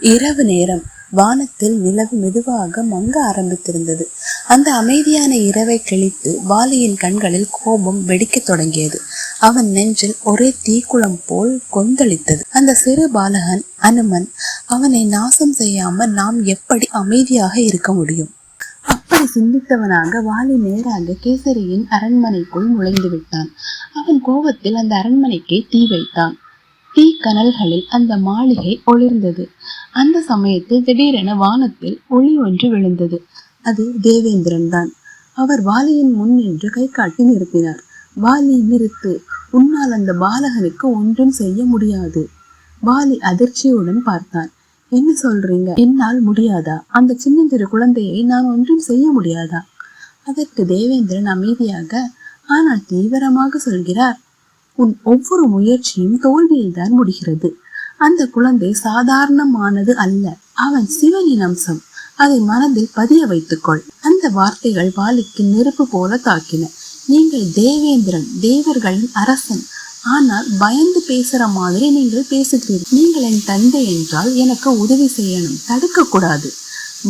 இரவு நேரம் வானத்தில் நிலவு மெதுவாக மங்க ஆரம்பித்திருந்தது. அந்த அமைதியான இரவை கிழித்து வாலியின் கண்களில் கோபம் வெடிக்கத் தொடங்கியது. அவன் நெஞ்சில் ஒரே தீக்குளம் போல் கொந்தளித்தது. அந்த சிறு பாலகன் அனுமன் அவனை நாசம் செய்யாமல் நாம் எப்படி அமைதியாக இருக்க முடியும்? அப்படி சிந்தித்தவனாக வாலி நேராக கேசரியின் அரண்மனைக்குள் நுழைந்து விட்டான். அவன் கோபத்தில் அந்த அரண்மனைக்கே தீ வைத்தான். தீ கனல்களில் அந்த மாளிகை ஒளிர்ந்தது. அந்த சமயத்தில் திடீரென வானத்தில் ஒளி ஒன்று விழுந்தது. அது தேவேந்திரன் தான். அவர் வாலியின் முன் நின்று கை காட்டி நிறுத்தினார். வாலி நிறுத்து. உன்னால் அந்த பாலகனுக்கு ஒன்றும் செய்ய முடியாது. வாலி அதிர்ச்சியுடன் பார்த்தான். என்ன சொல்றீங்க? என்னால் முடியாதா? அந்த சின்னஞ்சிறு குழந்தையை நான் ஒன்றும் செய்ய முடியாதா? அதற்கு தேவேந்திரன் அமைதியாக ஆனால் தீவிரமாக சொல்கிறார். உன் ஒவ்வொரு முயற்சியும் தோல்வியில்தான் முடிகிறது. அந்த குழந்தை சாதாரணமானது அல்ல. அவன் சிவனின் அம்சம். அதை மனதில் பதிய வைத்துக்கொள். அந்த வார்த்தைகள் வாலிக்கு நெருப்பு போல தாக்கின. நீங்கள் தேவேந்திரன் தேவர்களின் அரசன். ஆனால் பயந்து பேசுற மாதிரி நீங்கள் பேசுகிறீர்கள் நீங்கள் என் தந்தை என்றால் எனக்கு உதவி செய்யணும். தடுக்க கூடாது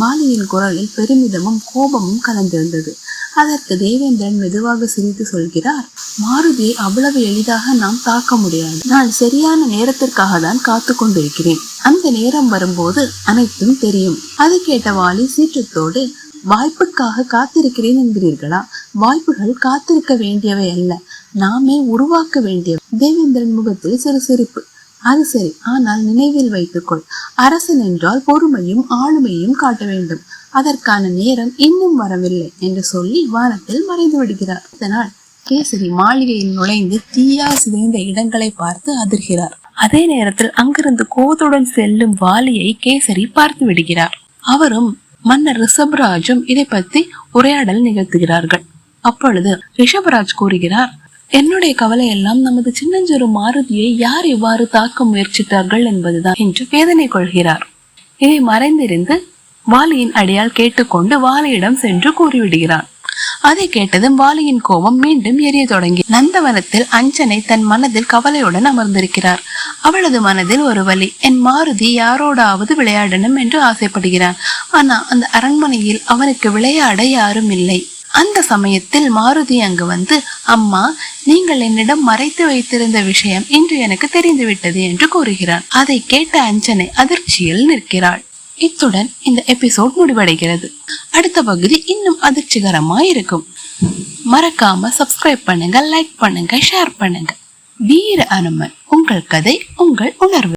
பாலியின் குரலில் பெருமிதமும் கோபமும் கலந்திருந்தது. அதற்கு தேவேந்திரன் மெதுவாக சிரித்து சொல்கிறார் மாருதியை அவ்வளவு எளிதாக நாம் தாக்க முடியாது. நான் சரியான நேரத்திற்காக தான் காத்து கொண்டிருக்கிறேன். அந்த நேரம் வரும்போது அனைத்தும் தெரியும். அது கேட்ட வாலி சீற்றத்தோடு வாய்ப்புக்காக காத்திருக்கிறேன் என்கிறீர்களா? வாய்ப்புகள் காத்திருக்க வேண்டியவை அல்ல. நாமே உருவாக்க வேண்டியவை. தேவேந்திரன் முகத்தில் சிறு சிரிப்பு அது சரி ஆனால் நினைவில் வைத்துக்கொள். அரசன் என்றால் பொறுமையும் ஆளுமையும் காட்ட வேண்டும். அதற்கான நேரம் இன்னும் வரவில்லை என்று சொல்லி வானத்தில் மறைந்து விடுகிறார். இதனால் கேசரி மாளிகையில் நுழைந்து தீயால் சிதைந்த இடங்களை பார்த்து அதிர்கிறார். அதே நேரத்தில் அங்கிருந்து கோதுடன் செல்லும் வாலியை கேசரி பார்த்து விடுகிறார். அவரும் மன்னர் ரிஷபராஜும் இதை பற்றி உரையாடல் நிகழ்த்துகிறார்கள். அப்பொழுது ரிஷபராஜ் கூறுகிறார் என்னுடைய கவலை எல்லாம் நமது சின்னஞ்சிறு மாருதியை யார் இவ்வாறு தாக்க முயற்சித்தார்கள் என்பதுதான் என்று வேதனை கொள்கிறார். இதை மறைந்திருந்து வாலியின் அடியால் கேட்டுக்கொண்டு வாலியிடம் சென்று கூறிவிடுகிறான். அதை கேட்டதும் வாலியின் கோபம் மீண்டும் எரிய தொடங்கி நந்தவனத்தில் அஞ்சனை தன் மனதில் கவலையுடன் அமர்ந்திருக்கிறார். அவளது மனதில் ஒரு வழி என் மாருதி யாரோடாவது விளையாடணும் என்று ஆசைப்படுகிறான். ஆனா அந்த அரண்மனையில் அவனுக்கு விளையாட யாரும் இல்லை. அந்த சமயத்தில் மாருதி அங்கு வந்து அம்மா நீங்கள் என்னிடம் மறைத்து வைத்திருந்த விஷயம் இன்று எனக்கு தெரிந்துவிட்டது என்று கூறுகிறான். அதை கேட்ட அஞ்சனை அதிர்ச்சியில் நிற்கிறாள். இத்துடன் இந்த எபிசோட் முடிவடைகிறது. அடுத்த பகுதி இன்னும் அதிர்ச்சிகரமா இருக்கும் மறக்காம சப்ஸ்கிரைப் பண்ணுங்க லைக் பண்ணுங்க ஷேர் பண்ணுங்க. வீர அனுமன் உங்கள் கதை உங்கள் உணர்வு.